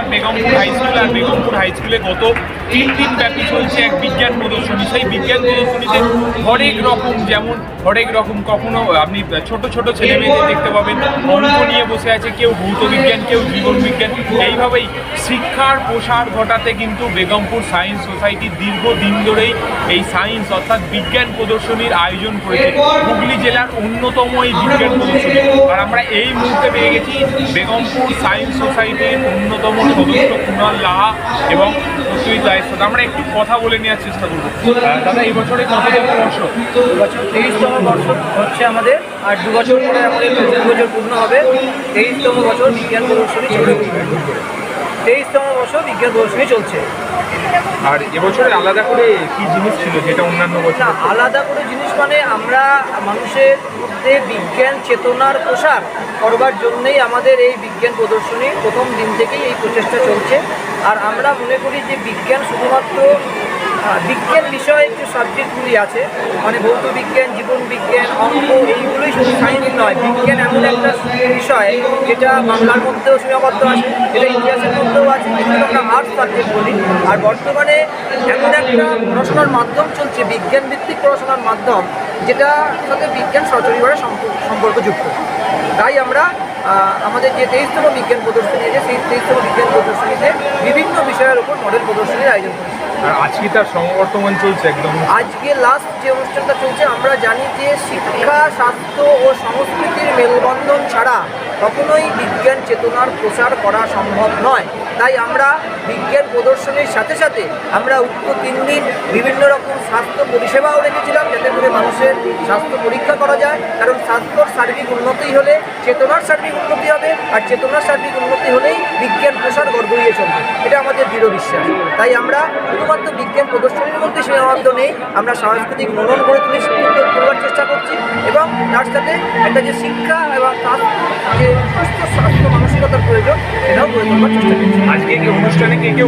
আর Begampur high school আর Begampur high স্কুলে গত তিন দিন ব্যাপী চলছে এক বিজ্ঞান প্রদর্শনী। সেই বিজ্ঞান প্রদর্শনীতে হরেক রকম যেমন হরেক রকম কখনো আপনি ছোট ছোট ছেলে মেয়েদের দেখতে পাবেন, অঙ্ক নিয়ে বসে আছে কেউ ভৌত বিজ্ঞান কেউ জীবন বিজ্ঞান এইভাবেই শিক্ষার প্রসার ঘটাতে কিন্তু বেগমপুর সায়েন্স সোসাইটি দীর্ঘদিন ধরেই এই সায়েন্স অর্থাৎ বিজ্ঞান প্রদর্শনীর আয়োজন করেছে। হুগলি জেলার অন্যতম এই বিজ্ঞান প্রদর্শনী। আর আমরা এই মুহূর্তে পেয়ে গেছি বেগমপুর সায়েন্স সোসাইটির অন্যতম সদস্য কুণাল লাহা এবং প্রত্যুত দায়ের সাথে। আমরা একটু কথা বলে নেওয়ার চেষ্টা করব। দাদা, এই বছরে কততম বর্ষ? বছর তেইশতম বর্ষ হচ্ছে আমাদের, আর দু বছর পরে আমাদের দু বছর পূর্ণ হবে। তেইশতম বছর বিজ্ঞান প্রদর্শনী তেইশতম বছর বিজ্ঞান প্রদর্শনী চলছে। আর এবছরে আলাদা করে কি জিনিস ছিল যেটা অন্যান্য বছর আলাদা করে জিনিস মানে আমরা মানুষের মধ্যে বিজ্ঞান চেতনার প্রসার করবার জন্যই আমাদের এই বিজ্ঞান প্রদর্শনী প্রথম দিন থেকেই এই প্রচেষ্টা চলছে। আর আমরা মনে করি যে বিজ্ঞান শুধুমাত্র বিজ্ঞান বিষয়ে যে সাবজেক্টগুলি আছে। মানে ভৌত বিজ্ঞান জীবন বিজ্ঞান অঙ্ক শুধু নয়। বিজ্ঞান এমন একটা বিষয়, যেটা বাংলার মধ্যেও সীমাবদ্ধ আছে এটা ইতিহাসের মধ্যেও আছে যেগুলো আমরা আর্টস সাবজেক্ট বলি। আর বর্তমানে এমন একটা পড়াশোনার মাধ্যম চলছে বিজ্ঞান ভিত্তিক পড়াশোনার মাধ্যম যেটা সাথে বিজ্ঞান সরাসরিভাবে সম্প- সম্পর্কযুক্ত। তাই আমরা আমাদের যে তেইশতম বিজ্ঞান প্রদর্শনী আছে সেই তেইশতম বিজ্ঞান প্রদর্শনীতে বিভিন্ন বিষয়ের উপর মডেল প্রদর্শনীর আয়োজন করেছি। আর আজকে তার সমবর্তমান চলছে একদম। আজকে লাস্ট যে অনুষ্ঠানটা চলছে আমরা জানি যে শিক্ষা স্বাস্থ্য ও সংস্কৃতির মেলবন্ধন ছাড়া কখনোই বিজ্ঞান চেতনার প্রসার করা সম্ভব নয়। তাই আমরা বিজ্ঞান প্রদর্শনীর সাথে সাথে আমরা উক্ত তিন দিন বিভিন্ন রকম স্বাস্থ্য পরিষেবাও রেখেছিলাম যাতে করে মানুষের স্বাস্থ্য পরীক্ষা করা যায়। কারণ স্বাস্থ্যর সার্বিক উন্নতি হলে চেতনার সার্বিক উন্নতি হবে আর চেতনার সার্বিক উন্নতি হলেই বিজ্ঞান প্রসার গড়গড়িয়ে চলবে। এটা আমাদের দৃঢ় বিশ্বাস। তাই আমরা শুধুমাত্র বিজ্ঞান প্রদর্শনীর মধ্যে সীমাবদ্ধ নেই, আমরা সাংস্কৃতিক মনন করে তুলে তোলার চেষ্টা করছি। এবং তার সাথে একটা যে শিক্ষা এবং তার যে সুস্থ স্বাস্থ্য, মানসিকতার প্রয়োজন, এটাও প্রয়োজন আজকে অনুষ্ঠানে কে কে